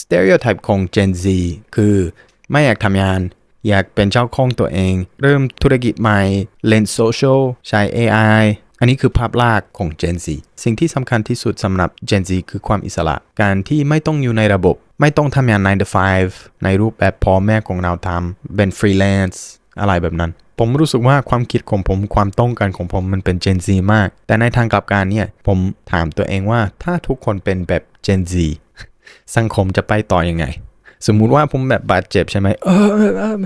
stereotype ของ Gen Z คือไม่อยากทำงาน อยากเป็นเจ้าของตัวเอง เริ่มธุรกิจใหม่เล่นโซเชียลใช้ AI อันนี้คือภาพลากของ Gen Z สิ่งที่สำคัญที่สุดสำหรับ Gen Z คือความอิสระ การที่ไม่ต้องอยู่ในระบบ ไม่ต้องทำงาน9 to 5ในรูปแบบพ่อแม่ของเราทำเป็นฟรีแลนซ์อะไรแบบนั้น ผมรู้สึกว่าความคิดของผมความต้องการของผมมันเป็น Gen Z มาก แต่ในทางกลับกันเนี่ย ผมถามตัวเองว่าถ้าทุกคนเป็นแบบ Gen Z สังคมจะไปต่อยังไง สมมุติว่าผมแบบบาดเจ็บใช่ไหมเออเออ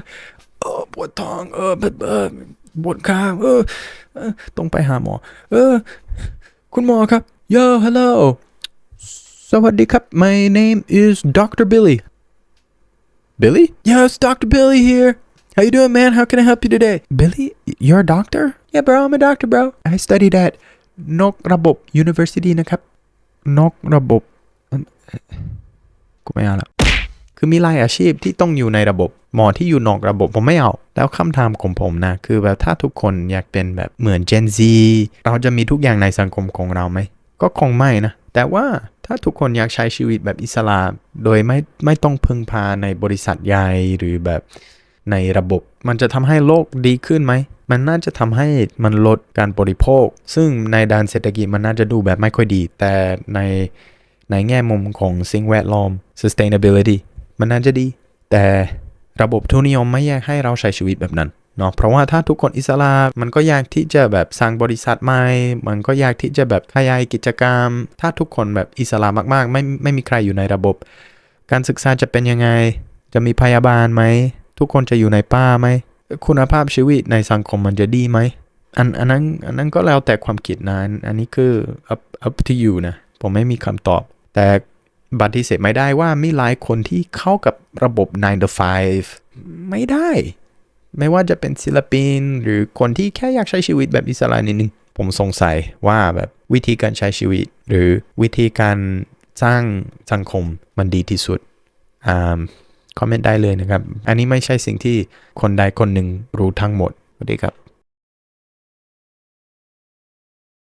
ปวดท้องเออเออปวดข้างเออต้องไปหาหมอ เออ คุณหมอครับ Yo hello สวัสดีครับ My name is Dr. Billy Billy Yes Dr. Billy here How you doing man How can I help you today Billy You're a doctor Yeah bro I'm a doctor bro I studied at นกระบบ University นะครับนกระบบ กูไม่เอาละคือมีหลายอาชีพที่ต้องอยู่ในระบบ หมอที่อยู่นอกระบบผมไม่เอา แล้วคำถามของผมนะ คือแบบถ้าทุกคนอยากเป็นแบบเหมือน Gen Z เราจะมีทุกอย่างในสังคมของเราไหม ก็คงไม่นะ แต่ว่าถ้าทุกคนอยากใช้ชีวิตแบบอิสระ โดยไม่ไม่ต้องพึ่งพาในบริษัทใหญ่หรือแบบในระบบ มันจะทำให้โลกดีขึ้นไหม มันน่าจะทำให้มันลดการบริโภค ซึ่งในด้านเศรษฐกิจมันน่าจะดูแบบไม่ค่อยดี แต่ใน ในแง่มุมของสิ่งแวดล้อม sustainability มันน่าจะดี แต่ระบบทุนนิยมไม่อยากให้เราใช้ชีวิตแบบนั้นเนาะเพราะว่าถ้าทุกคนอิสระมันก็ยากที่จะแบบสร้างบริษัทใหม่ มันก็ยากที่จะแบบขยายกิจกรรม ถ้าทุกคนแบบอิสระมากๆ ไม่ไม่มีใครอยู่ในระบบ การศึกษาจะเป็นยังไง จะมีพยาบาลไหม ทุกคนจะอยู่ในป่าไหม คุณภาพชีวิตในสังคมมันจะดีไหมอันอันนั้นอันนั้นก็แล้วแต่ความคิดนะอันอันนี้คือ up up to you นะ ผมไม่มีคำตอบ แต่บัติเสธไม่ได้ว่ามีหลายคนที่เข้ากับระบบ 9 to 5 ไม่ได้ ไม่ว่าจะเป็นศิลปิน หรือคนที่แค่อยากใช้ชีวิตแบบอิสระนิดนึง ผมสงสัยว่าแบบวิธีการใช้ชีวิต หรือวิธีการสร้างสังคมมันดีที่สุดอ่าคอมเมนต์ได้เลยนะครับ อันนี้ไม่ใช่สิ่งที่คนใดคนหนึ่งรู้ทั้งหมดสวัสดีครับ